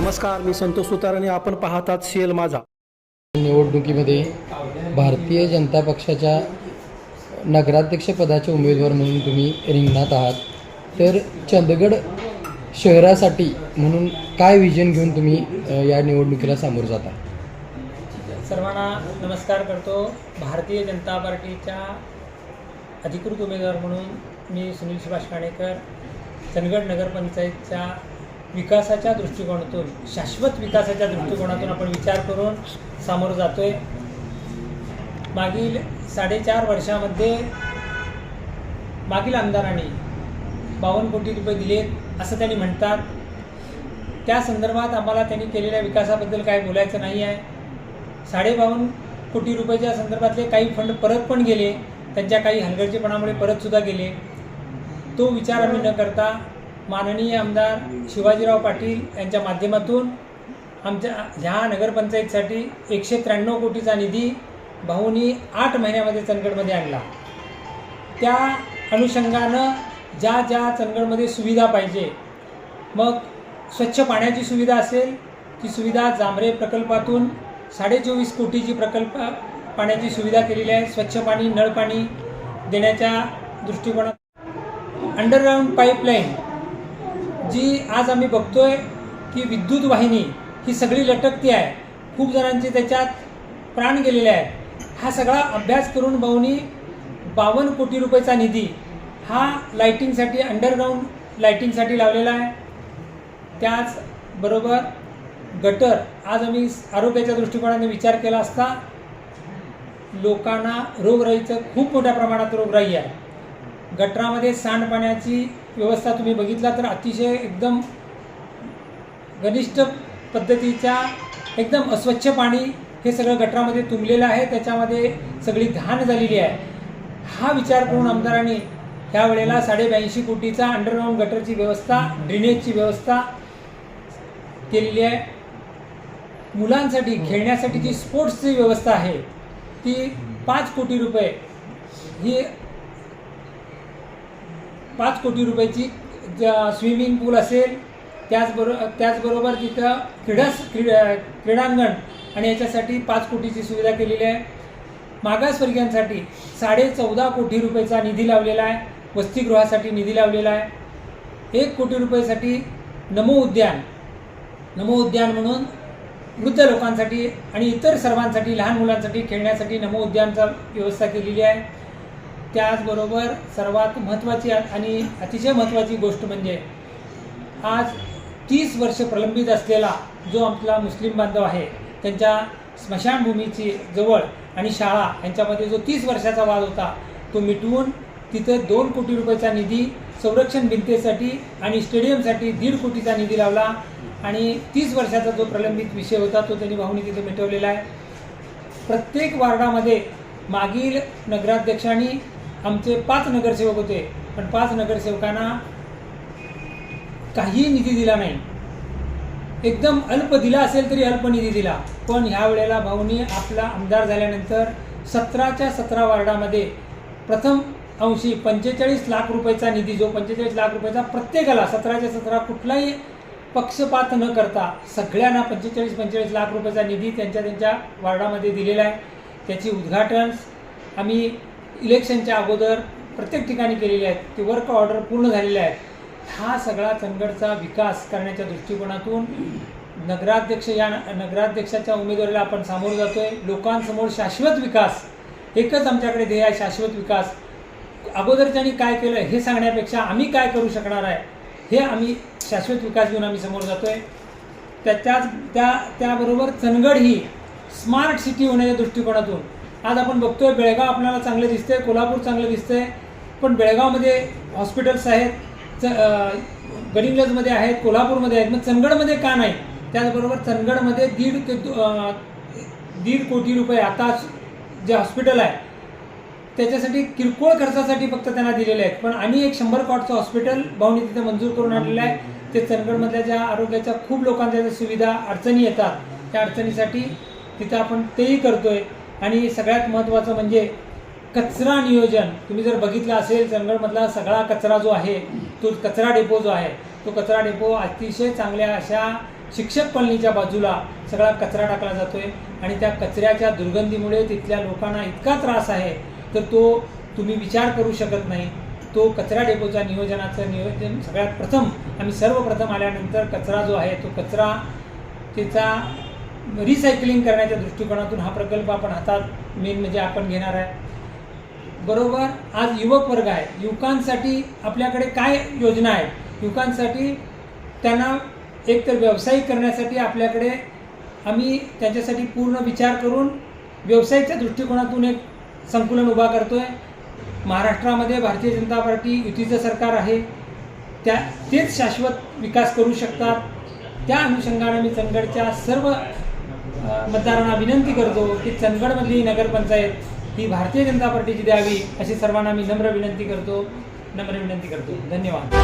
नमस्कार मी संतोष सुतार आणि आपण पाहतात शेल माझा. निवडणुकीमध्ये भारतीय जनता पक्षाच्या नगराध्यक्षपदाचे उमेदवार म्हणून तुम्ही रिंगणात आहात. तर चंदगड शहरासाठी म्हणून काय विजन घेऊन तुम्ही या निवडणुकीला सामोरं जाता? सर्वांना नमस्कार करतो. भारतीय जनता पार्टीच्या अधिकृत उमेदवार म्हणून मी सुनील सुभाष काणेकर चंदगड नगरपंचायतच्या विकासाच्या दृष्टिकोनातून शाश्वत विकासाच्या दृष्टिकोनातून आपण विचार करून सामोरं जातो आहे मागील साडेचार वर्षामध्ये मागील आमदारांनी बावन्न कोटी रुपये दिलेत असं त्यांनी म्हणतात. त्या संदर्भात आम्हाला त्यांनी केलेल्या विकासाबद्दल काय बोलायचं नाही आहे. साडेबावन्न कोटी रुपयाच्या संदर्भातले काही फंड परत पण गेले. त्यांच्या काही हलगर्जीपणामुळे परतसुद्धा गेले. तो विचार आम्ही न करता माननीय आमदार शिवाजीराव पाटील यांच्या माध्यमातून आमच्या ह्या नगरपंचायतीसाठी एकशे त्र्याण्णव कोटीचा निधी भाऊनी आठ महिन्यामध्ये चंदगडमध्ये आणला. त्या अनुषंगानं ज्या ज्या चंदगडमध्ये सुविधा पाहिजे मग स्वच्छ पाण्याची सुविधा असेल ती सुविधा जांभरे प्रकल्पातून साडेचोवीस कोटीची प्रकल्प पाण्याची सुविधा केलेली आहे. स्वच्छ पाणी नळ पाणी देण्याच्या दृष्टिकोनात अंडरग्राऊंड पाईपलाईन आज आम्ही बघतोय की विद्युत वाहिनी ही सगळी लटकती आहे. खूप जणांचे त्याच्यात प्राण गेलेले आहेत. हा सगळा अभ्यास करून भाऊनी बावन्न कोटी रुपयाचा निधी हा लाईटिंगसाठी अंडरग्राऊंड लाईटिंगसाठी लावलेला आहे. त्याचबरोबर गटर आज आम्ही आरोग्याच्या दृष्टिकोनाने विचार केला असता लोकांना रोगराईचं खूप मोठ्या प्रमाणात रोगराई आहे. गटरामध्ये सांडपाण्याची व्यवस्था तुम्ही बघितला तर अतिशय एकदम घनिष्ठ पद्धतीच्या एकदम अस्वच्छ पाणी हे सगळं गटरामध्ये तुंबलेलं आहे. त्याच्यामध्ये सगळी घाण झालेली आहे. हा विचार करून आमदारांनी ह्या वेळेला साडेब्याऐंशी कोटीचा अंडरग्राऊंड गटरची व्यवस्था ड्रेनेजची व्यवस्था केलेली आहे. मुलांसाठी खेळण्यासाठी जी स्पोर्ट्सची व्यवस्था आहे ती पाच कोटी रुपये ही पाच कोटी रुपयाची स्विमिंग पूल असेल त्याचबरोबर त्याचबरोबर तिथं क्रीडा क्रीडा क्रीडांगण आणि याच्यासाठी पाच कोटीची सुविधा केलेली आहे. मागासवर्गीयांसाठी साडे चौदा कोटी रुपयाचा निधी लावलेला आहे. वसतिगृहासाठी निधी लावलेला आहे. एक कोटी रुपयासाठी नमो उद्यान नमो उद्यान म्हणून वृद्ध लोकांसाठी आणि इतर सर्वांसाठी लहान मुलांसाठी खेळण्यासाठी नमो उद्यानचा व्यवस्था केलेली आहे. त्याचबरोबर सर्वात महत्त्वाची आणि अतिशय महत्त्वाची गोष्ट म्हणजे आज तीस वर्ष प्रलंबित असलेला जो आपला मुस्लिम बांधव आहे त्यांच्या स्मशानभूमीची जवळ आणि शाळा यांच्यामध्ये जो तीस वर्षाचा वाद होता तो मिटवून तिथं दोन कोटी रुपयाचा निधी संरक्षण भिंतेसाठी आणि स्टेडियमसाठी दीड कोटीचा निधी लावला आणि तीस वर्षाचा जो प्रलंबित विषय होता तो त्यांनी भाऊनी तिथे मिटवलेला आहे. प्रत्येक वार्डामध्ये मागील नगराध्यक्षांनी आमचे पाच नगरसेवक होते पण पाच नगरसेवकांना काही निधी दिला नाही. एकदम अल्प दिला असेल तरी अल्प निधी दिला. पण ह्या वेळेला भाऊनी आपला आमदार झाल्यानंतर सतराच्या सतरा वार्डामध्ये प्रथम अंशी पंचेचाळीस लाख रुपयाचा निधी जो पंचेचाळीस लाख रुपयाचा प्रत्येकाला सतराच्या सतरा कुठलाही पक्षपात न करता सगळ्यांना पंचेचाळीस पंचेचाळीस लाख रुपयाचा निधी त्यांच्या त्यांच्या वार्डामध्ये दिलेला आहे. त्याची उद्घाटन आम्ही इलेक्शनच्या अगोदर प्रत्येक ठिकाणी केलेली आहेत. ते वर्क ऑर्डर पूर्ण झालेले आहेत. हा सगळा चंदगडचा विकास करण्याच्या दृष्टिकोनातून नगराध्यक्ष या नगराध्यक्षाच्या उमेदवारीला आपण सामोरं जातोय. लोकांसमोर शाश्वत विकास. एकच आमच्याकडे ध्येय आहे शाश्वत विकास. अगोदरच्यांनी काय केलं हे सांगण्यापेक्षा आम्ही काय करू शकणार आहे हे आम्ही शाश्वत विकास घेऊन आम्ही समोर जातोय. त्याच्याच त्या त्याबरोबर चंदगड ही स्मार्ट सिटी होण्याच्या दृष्टिकोनातून आज आपण बघतोय बेळगाव आपल्याला चांगलं दिसतंय कोल्हापूर चांगलं दिसतंय पण बेळगावमध्ये हॉस्पिटल्स आहेत च गडिंग्लजमध्ये आहेत कोल्हापूरमध्ये आहेत मग चंदगडमध्ये का नाही? त्याचबरोबर चंदगडमध्ये दीड ते दीड कोटी रुपये आता जे हॉस्पिटल आहे त्याच्यासाठी किरकोळ खर्चासाठी फक्त त्यांना दिलेले आहेत. पण आणि एक शंभर कॉटचं हॉस्पिटल भाऊनी तिथे मंजूर करून आणलेलं आहे. ते चंदगडमधल्या ज्या आरोग्याच्या खूप लोकांच्या ज्या सुविधा अडचणी येतात त्या अडचणीसाठी तिथं आपण तेही करतोय. आणि सगळ्यात महत्त्वाचं म्हणजे कचरा नियोजन. तुम्ही जर बघितलं असेल चंदगडमधला सगळा कचरा जो आहे तो कचरा डेपो जो आहे तो कचरा डेपो अतिशय चांगल्या अशा शिक्षक कॉलनीच्या बाजूला सगळा कचरा टाकला जातोय. आणि त्या कचऱ्याच्या दुर्गंधीमुळे तिथल्या लोकांना इतका त्रास आहे तर तो तुम्ही विचार करू शकत नाही. तो कचरा डेपोच्या नियोजनाचं नियोजन सगळ्यात प्रथम आम्ही सर्वप्रथम आल्यानंतर कचरा जो आहे तो कचरा त्याचा रिसायकलिंग करण्याच्या दृष्टिकोनातून हा प्रकल्प आपण हातात मेन म्हणजे आपण घेणार आहे. बरोबर आज युवक वर्ग आहे. युवकांसाठी आपल्याकडे काय योजना आहेत? युवकांसाठी त्यांना एकतर व्यावसायिक करण्यासाठी आपल्याकडे आम्ही त्यांच्यासाठी पूर्ण विचार करून व्यवसायाच्या दृष्टिकोनातून एक संकुलन उभा करतो आहे महाराष्ट्रामध्ये भारतीय जनता पार्टी युतीचं सरकार आहे. त्या तेच शाश्वत विकास करू शकतात. त्या अनुषंगाने मी चंदगडच्या सर्व मतदारांना विनंती करतो की चंदगडमधली नगरपंचायत ही भारतीय जनता पार्टीची द्यावी अशी सर्वांना मी नम्र विनंती करतो. नम्र विनंती करतो. धन्यवाद.